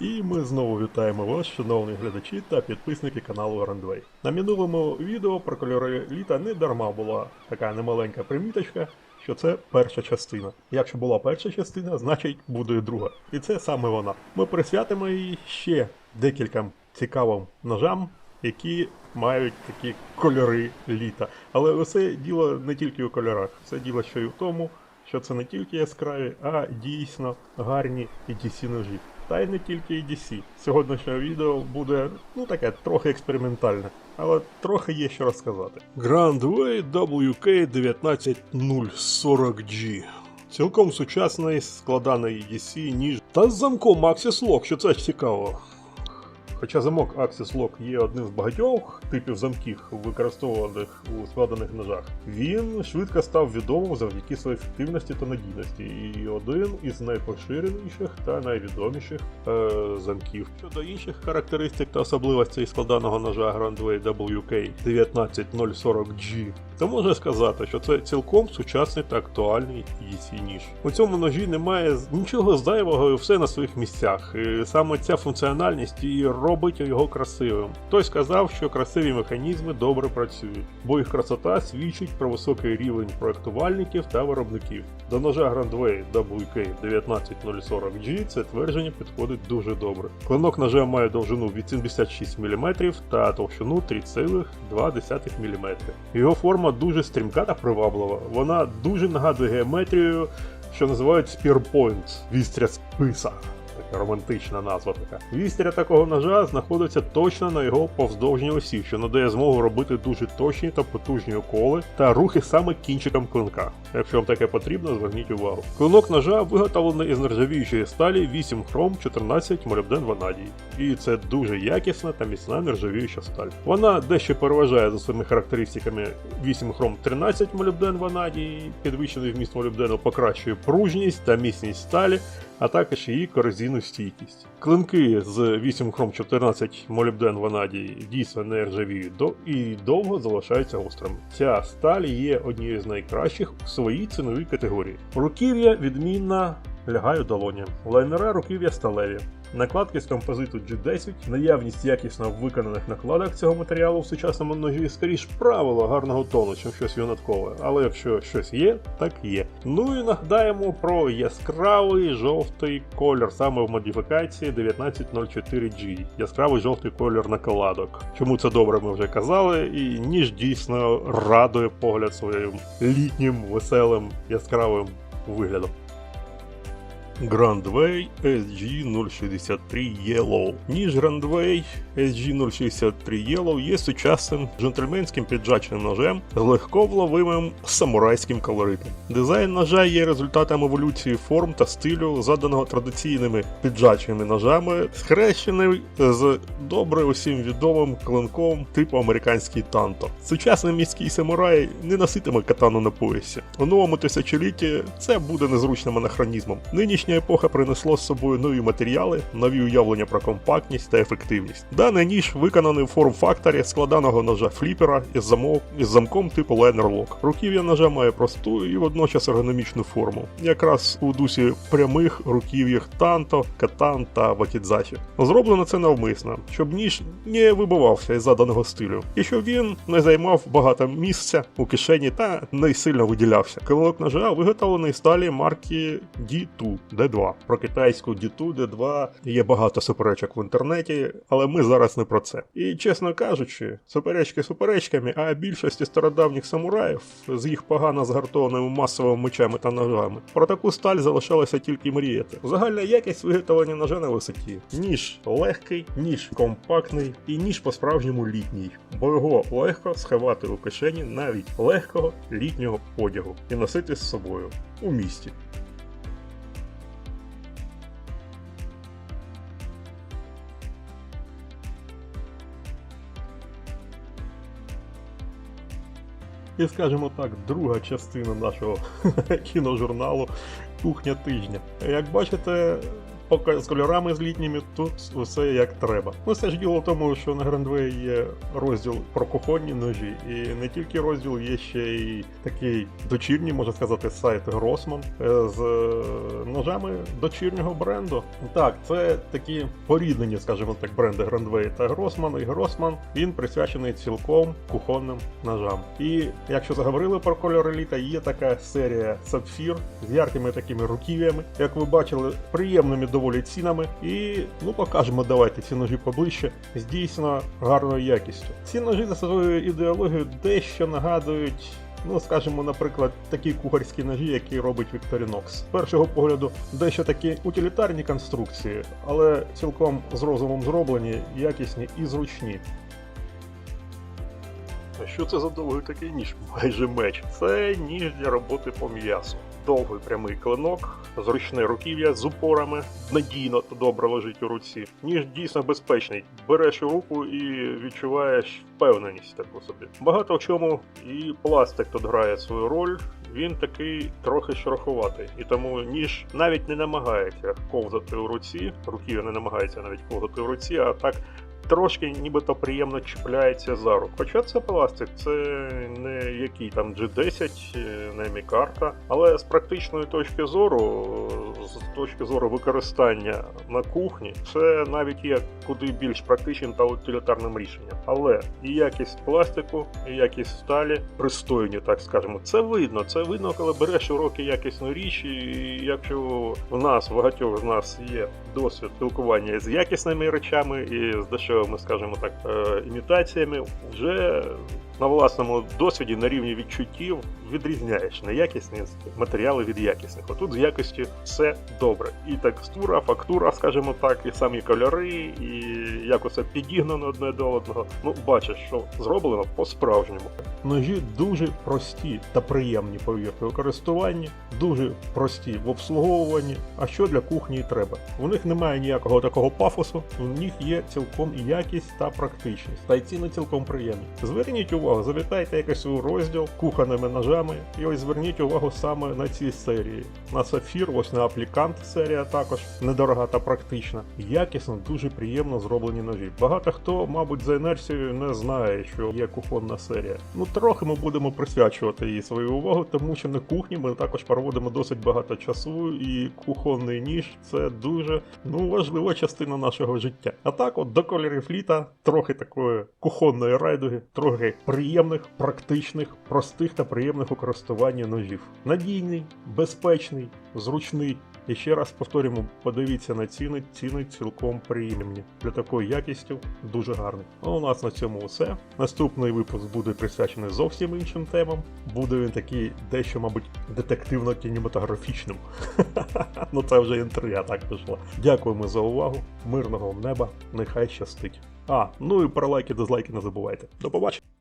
І ми знову вітаємо вас, шановні глядачі та підписники каналу Рандвей. На минулому відео про кольори літа не дарма була така немаленька приміточка, що це перша частина. Якщо була перша частина, значить буде і друга. І це саме вона. Ми присвятимо її ще декільком цікавим ножам, які мають такі кольори літа. Але усе діло не тільки у кольорах, все діло ще й у тому, що це не тільки яскраві, а дійсно гарні EDC ножі. Та й не тільки EDC. Сьогоднішнє відео буде ну таке трохи експериментальне, але трохи є що розказати. Grand Way WK 19040G. Цілком сучасний складаний EDC ніж та з замком Axis Lock, що це ж цікаво. Хоча замок Axis Lock є одним з багатьох типів замків, використовуваних у складених ножах, він швидко став відомим завдяки своїй ефективності та надійності, і один із найпоширеніших та найвідоміших е, замків. Щодо інших характеристик та особливостей складаного ножа Grandway WK 19040G, то можна сказати, що це цілком сучасний та актуальний EDC ніж. У цьому ножі немає нічого зайвого і все на своїх місцях. І саме ця функціональність і робить його красивим. Хтось сказав, що красиві механізми добре працюють, бо їх красота свідчить про високий рівень проектувальників та виробників. До ножа Grandway WK 19040G це твердження підходить дуже добре. Клинок ножа має довжину від 76 мм та товщину 3,2 мм. Його форма дуже стрімка та приваблива. Вона дуже нагадує геометрію, що називають Spear Point – вістря списа. Романтична назва така. Вістря такого ножа знаходиться точно на його повздовжній осі, що надає змогу робити дуже точні та потужні уколи та рухи саме кінчиком клинка. Якщо вам таке потрібно, зверніть увагу. Клинок ножа виготовлений із нержавіючої сталі 8 хром 14 молібден ванадій. І це дуже якісна та міцна нержавіюча сталь. Вона дещо переважає за своїми характеристиками 8 хром 13 молібден ванадій, підвищений вміст молібдену покращує пружність та міцність сталі, а також її корозійну стійкість. Клинки з 8 хром 14 молібден ванадій дійсно не ржавіють і довго залишаються гострими. Ця сталь є однією з найкращих у своїй ціновій категорії. Руків'я відмінна лягає долоні. Лайнера руків'я сталеві. Накладки з композиту G10, наявність якісно виконаних накладок цього матеріалу в сучасному ножі скоріш правило гарного тону, чим щось виняткове. Але якщо щось є, так є. Ну і нагадаємо про яскравий жовтий колір саме в модифікації 1904G. Яскравий жовтий колір накладок. Чому це добре, ми вже казали, і ніж дійсно радує погляд своїм літнім, веселим, яскравим виглядом. Grandway SG063 Yellow. Ніж Grandway SG063 Yellow є сучасним джентльменським піджачним ножем з легко вловимим самурайським колоритом. Дизайн ножа є результатом еволюції форм та стилю, заданого традиційними піджачними ножами, схрещений з добре усім відомим клинком типу американський танто. Сучасний міський самурай не носитиме катану на поясі. У новому тисячолітті це буде незручним анахронізмом. Нинішня епоха принесло з собою нові матеріали, нові уявлення про компактність та ефективність. Даний ніж виконаний в форм-факторі складаного ножа фліпера із, замок, із замком типу Liner Lock. Руків'я ножа має просту і водночас ергономічну форму, якраз у дусі прямих руків'ях танто, катан та вакідзачі. Зроблено це навмисно, щоб ніж не вибивався із заданого стилю, і щоб він не займав багато місця у кишені та не сильно виділявся. Килок ножа виготовлений сталі марки D2 D2. Про китайську D2 D2 є багато суперечок в інтернеті, але ми зараз не про це. І чесно кажучи, суперечки суперечками, а більшості стародавніх самураїв з їх погано згартованими масовими мечами та ножами про таку сталь залишалося тільки мріяти. Загальна якість виготовлення ножа на висоті. Ніж легкий, ніж компактний і ніж по-справжньому літній, бо його легко сховати у кишені навіть легкого літнього одягу і носити з собою у місті. І скажімо так, друга частина нашого кіножурналу Кухня тижня. Як бачите, з кольорами з літніми, тут усе як треба. Ну все ж діло в тому, що на Грандвей є розділ про кухонні ножі, і не тільки розділ, є ще й такий дочірній, можна сказати, сайт Гросман е, з е, ножами дочірнього бренду. Так, це такі поріднені, скажімо так, бренди Грандвей та Гросман. І Гросман він присвячений цілком кухонним ножам. І якщо заговорили про кольори літа, є така серія Сапфір з яркими такими руків'ями, як ви бачили, приємними доволі цінами. І ну покажемо, давайте ці ножі поближче з дійсно гарною якістю. Ці ножі за свою ідеологію дещо нагадують. Ну, скажімо, наприклад, такі кухарські ножі, які робить Victorinox. З першого погляду, дещо такі утилітарні конструкції, але цілком з розумом зроблені, якісні і зручні. А що це за довгий такий ніж? Майже меч. Це ніж для роботи по м'ясу. Довгий прямий клинок, зручне руків'я з упорами, надійно та добре лежить у руці. Ніж дійсно безпечний. Береш руку і відчуваєш впевненість таку собі. Багато в чому і пластик тут грає свою роль. Він такий трохи шероховатий, і тому ніж навіть не намагається ковзати у руці, руків'я не намагається навіть ковзати у руці, а так трошки нібито приємно чіпляється за руку. Хоча це пластик, це не який там G10, е, не мікарта. Але з практичної точки зору, з точки зору використання на кухні, це навіть є куди більш практичним та утилітарним рішенням. Але і якість пластику, і якість сталі пристойні, так скажемо. Це видно. Це видно, коли береш у руки якісну річ, і якщо в нас, в багатьох з нас є досвід спілкування з якісними речами і з дешевими, скажімо так, імітаціями, вже на власному досвіді на рівні відчуттів відрізняєш неякісні матеріали від якісних. Отут з якістю все добре. І текстура, фактура, скажімо так, і самі кольори, і як усе підігнано одне до одного. Ну, бачиш, що зроблено по-справжньому. Ножі дуже прості та приємні, повірте, у користуванні, дуже прості в обслуговуванні. А що для кухні треба? У них немає ніякого такого пафосу, у них є цілком якість та практичність. Та й ціни цілком приємні. Зверніть увагу, завітайте якось у розділ кухонними ножами, і ось зверніть увагу саме на ці серії. На сафір, ось на аплікант серія також недорога та практична. Якісно, дуже приємно зроблені ножі. Багато хто, мабуть, за інерцією не знає, що є кухонна серія. Ну трохи ми будемо присвячувати їй свою увагу, тому що на кухні ми також проводимо досить багато часу, і кухонний ніж це дуже ну важлива частина нашого життя. А так, от до кольорів літа, трохи такої кухонної райдуги, трохи приємних, практичних, простих та приємних у користуванні ножів. Надійний, безпечний, зручний. І ще раз повторюємо, подивіться на ціни, ціни цілком приємні. Для такої якістю дуже гарний. А у нас на цьому все. Наступний випуск буде присвячений зовсім іншим темам. Буде він такий дещо, мабуть, детективно-кінематографічним. ну це вже інтрига так пішла. Дякуємо за увагу. Мирного неба, нехай щастить. А, ну і про лайки, дизлайки не забувайте. До побачення!